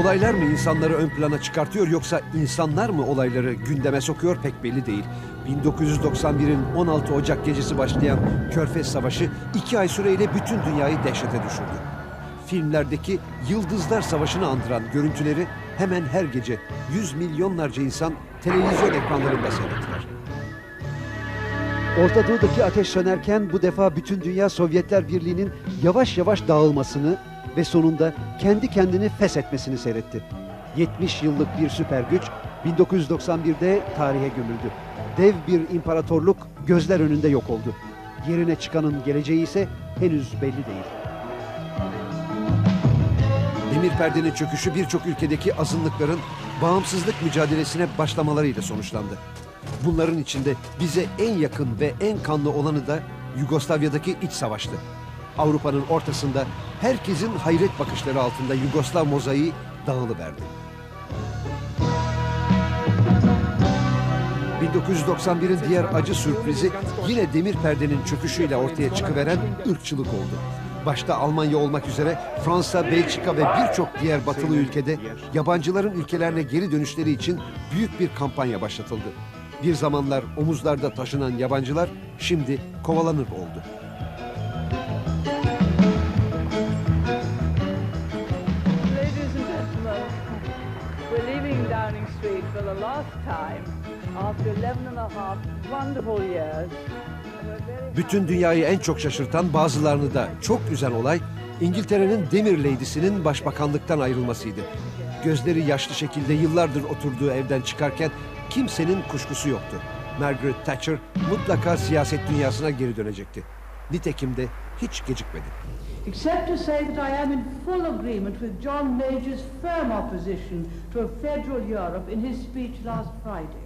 Olaylar mı insanları ön plana çıkartıyor yoksa insanlar mı olayları gündeme sokuyor pek belli değil. 1991'in 16 Ocak gecesi başlayan Körfez Savaşı iki ay süreyle bütün dünyayı dehşete düşürdü. Filmlerdeki Yıldızlar Savaşı'nı andıran görüntüleri hemen her gece yüz milyonlarca insan televizyon ekranlarında seyrettiler. Orta Doğu'daki ateş sönerken bu defa bütün dünya Sovyetler Birliği'nin yavaş yavaş dağılmasını ve sonunda kendi kendini feshetmesini seyretti. 70 yıllık bir süper güç 1991'de tarihe gömüldü. Dev bir imparatorluk gözler önünde yok oldu. Yerine çıkanın geleceği ise henüz belli değil. Demir perdenin çöküşü birçok ülkedeki azınlıkların bağımsızlık mücadelesine başlamalarıyla sonuçlandı. Bunların içinde bize en yakın ve en kanlı olanı da Yugoslavya'daki iç savaştı. Avrupa'nın ortasında herkesin hayret bakışları altında Yugoslav mozaiği dağılıverdi. 1991'in diğer acı sürprizi yine demir perdenin çöküşüyle ortaya çıkıveren ırkçılık oldu. Başta Almanya olmak üzere Fransa, Belçika ve birçok diğer batılı ülkede yabancıların ülkelerine geri dönüşleri için büyük bir kampanya başlatıldı. Bir zamanlar omuzlarda taşınan yabancılar şimdi kovalanır oldu. Ladies and gentlemen, we're leaving Downing Street for the last time after 11 and a half wonderful years. And we're very Bütün dünyayı en çok şaşırtan bazılarını da çok üzen olay İngiltere'nin Demir Lady'sinin başbakanlıktan ayrılmasıydı. Gözleri yaşlı şekilde yıllardır oturduğu evden çıkarken kimsenin kuşkusu yoktu. Margaret Thatcher mutlaka siyaset dünyasına geri dönecekti. Nitekim de hiç gecikmedi. Except to say that I am in full agreement with John Major's firm opposition to a federal Europe in his speech last Friday.